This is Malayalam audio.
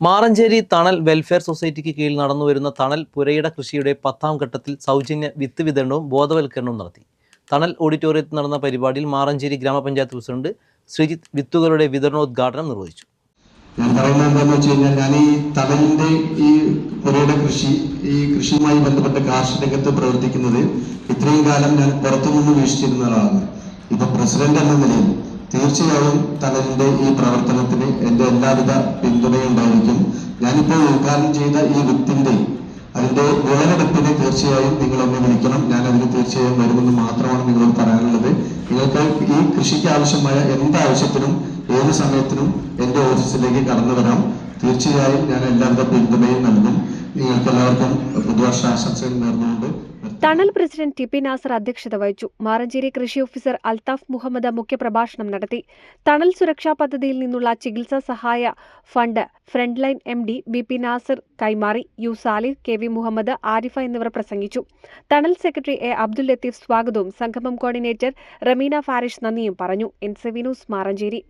മാറഞ്ചേരി തണൽ വെൽഫെയർ സൊസൈറ്റിക്ക് കീഴിൽ നടന്നുവരുന്ന തണൽ പുരയിട കൃഷിയുടെ പത്താം ഘട്ടത്തിൽ സൗജന്യ വിത്ത് വിതരണവും ബോധവൽക്കരണവും നടത്തി. തണൽ ഓഡിറ്റോറിയത്തിൽ നടന്ന പരിപാടിയിൽ മാറഞ്ചേരി ഗ്രാമപഞ്ചായത്ത് പ്രസിഡന്റ് ശ്രീജിത്ത് വിത്തുകളുടെ വിതരണോദ്ഘാടനം നിർവഹിച്ചു. ഞാൻ പറയുന്നത് എന്താണെന്ന് വെച്ച് കഴിഞ്ഞാൽ ഞാൻ ഈ തണലിന്റെ ഈ പുരയുടെ കൃഷി ഈ കൃഷിയുമായി ബന്ധപ്പെട്ട കാർഷിക രംഗത്ത് പ്രവർത്തിക്കുന്നത് ഇത്രയും കാലം ഞാൻ പുറത്തുനിന്ന് വീക്ഷിച്ചിരുന്ന ആളാണ് ഇപ്പൊ പ്രസിഡന്റ് എന്ന നിലയിൽ തീർച്ചയായും തണലിന്റെ ഈ പ്രവർത്തനത്തിന് എന്റെ എല്ലാവിധ പിന്തുണയും ഉണ്ടായിരിക്കും ഞാനിപ്പോൾ ഉദ്ഘാടനം ചെയ്ത ഈ വിത്തിന്റെ അതിന്റെ വിളവെടുപ്പിന് തീർച്ചയായും നിങ്ങളൊന്ന് വിളിക്കണം. ഞാൻ അതിന് തീർച്ചയായും വരുമെന്ന് മാത്രമാണ് നിങ്ങളോട് പറയാനുള്ളത്. നിങ്ങൾക്ക് ഈ കൃഷിക്ക് ആവശ്യമായ എന്താവശ്യത്തിനും ഏത് സമയത്തിനും എന്റെ ഓഫീസിലേക്ക് കടന്നു വരാം. തീർച്ചയായും ഞാൻ എല്ലാവിധ പിന്തുണയും നൽകും. നിങ്ങൾക്ക് എല്ലാവർക്കും പുതുവർഷ ആശംസകൾ നേർന്നുകൊണ്ട് തണൽ പ്രസിഡന്റ് ടി പി നാസർ അധ്യക്ഷത വഹിച്ചു. മാറഞ്ചേരി കൃഷി ഓഫീസർ അൽതാഫ് മുഹമ്മദ് മുഖ്യപ്രഭാഷണം നടത്തി. തണൽ സുരക്ഷാ പദ്ധതിയിൽ നിന്നുള്ള ചികിത്സാ സഹായ fund frontline M D B P Nasar കൈമാറി. U Salih K V Muhammad Arifa എന്നിവർ പ്രസംഗിച്ചു. തണൽ സെക്രട്ടറി എ അബ്ദുൽ ലത്തീഫ് സ്വാഗതവും സംഗമം കോർഡിനേറ്റർ റമീന ഫാരിഷ് നന്ദിയും പറഞ്ഞു. N C V news Maranchery.